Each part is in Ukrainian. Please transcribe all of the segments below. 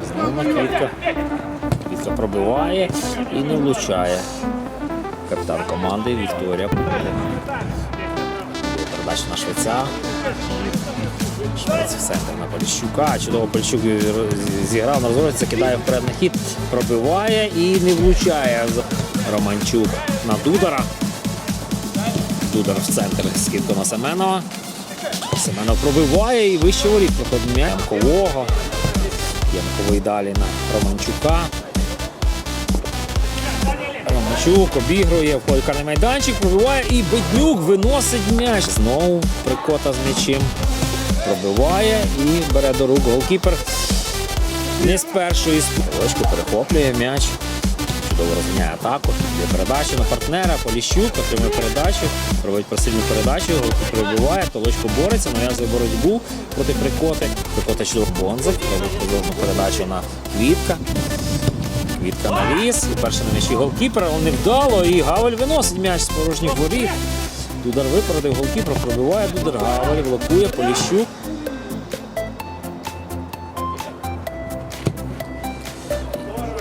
Знову квітка. Квітка пробиває і не влучає. Капітан команди Вікторія. Передача на швеця. Швець в центр на Поліщука. Чудово Поліщук зіграв на розворотці, кидає вперед на хід, пробиває і не влучає. Романчук на Дудара. Дудар в центр скидку на Семенова. Семенов пробиває і вище воріт проходить м'яч Янкового. Янковий далі на Романчука. Романчук обігрує, входить карний майданчик, пробиває і Беднюк виносить м'яч. Знову прикота з м'ячем. Пробиває і бере до рук голкіпер. Не з першої строчки перехоплює м'яч. Чудово розміняє атаку. Є передача на партнера. Поліщук отримує передачу, проводить просильну передачу, голкіпер вибиває, Толочко бореться, нав'язує боротьбу проти прикоти. Прикота чудово Бонзик, робить позовну передачу на Квітка. Квітка на ліс. І перший на м'ячі голкіпера, але невдало. І Гавель виносить м'яч з порожніх воріт. Дудар випередив голкіпер, пробиває Дудар. Гавель блокує Поліщук.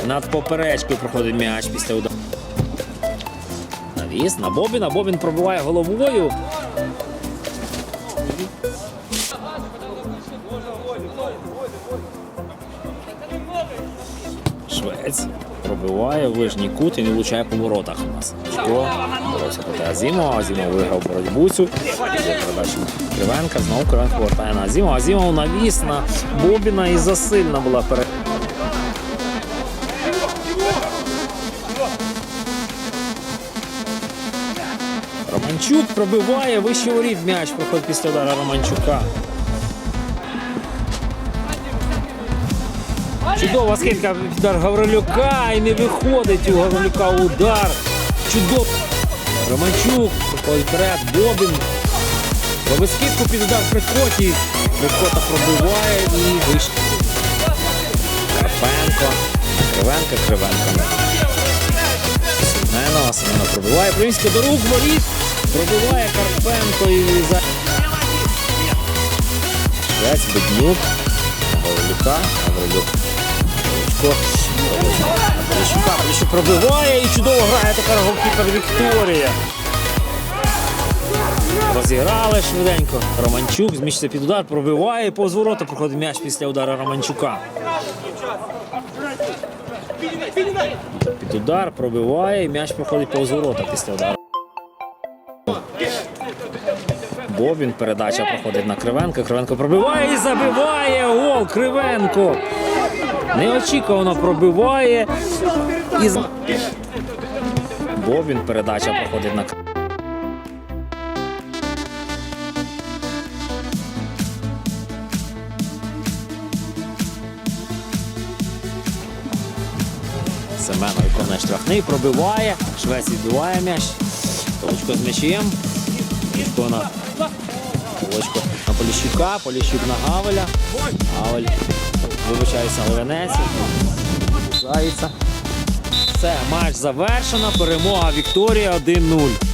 Над поперечкою проходить м'яч після удару. Навіс на Бобіна. Бобін пробиває головою. Швець пробиває в кут і не влучає по воротах у нас. Хто боровся проти Азімова. Азімов виграв боротьбу цю. Передача Кривенка. Знову Кривенко повертає на Азімова. Азімов навіс на Бобіна і засильна була перед. Романчук пробиває вище воріт м'яч. Проходить після удара Романчука. Чудова скидка удар Гаврилюка і не виходить у Гаврилюка удар. Чудово. Романчук проходить вперед. Бобін. Робить скидку під удар Прикоті. Прикота пробиває і вище. Карпенко. Кривенко, Кривенко. Семенова, Семенов пробиває. Примісько до рук, воріт. Пробиває Карпенко і за. Швець, Беднюк. Гаврилюка. Гаврилюк. Поличко. Поліщука. Поліщук пробиває і чудово грає тепер голкіпер Вікторія. Розіграли швиденько. Романчук зміщиться під удар, пробиває і повз проходить м'яч після удара Романчука. Під удар пробиває і м'яч проходить повз ворота після удару. Бобін передача проходить на Кривенка. Кривенко пробиває і забиває гол. Кривенко. Неочікувано пробиває. І... Бобін передача проходить на Семена виконує штрафний, пробиває, Швець відбиває м'яч. Толочко з м'ячем. Толочко на Поліщука, Поліщук на Гавеля. Гавель вибачається Левенець. Зається. Все, матч завершено. Перемога Вікторія 1-0.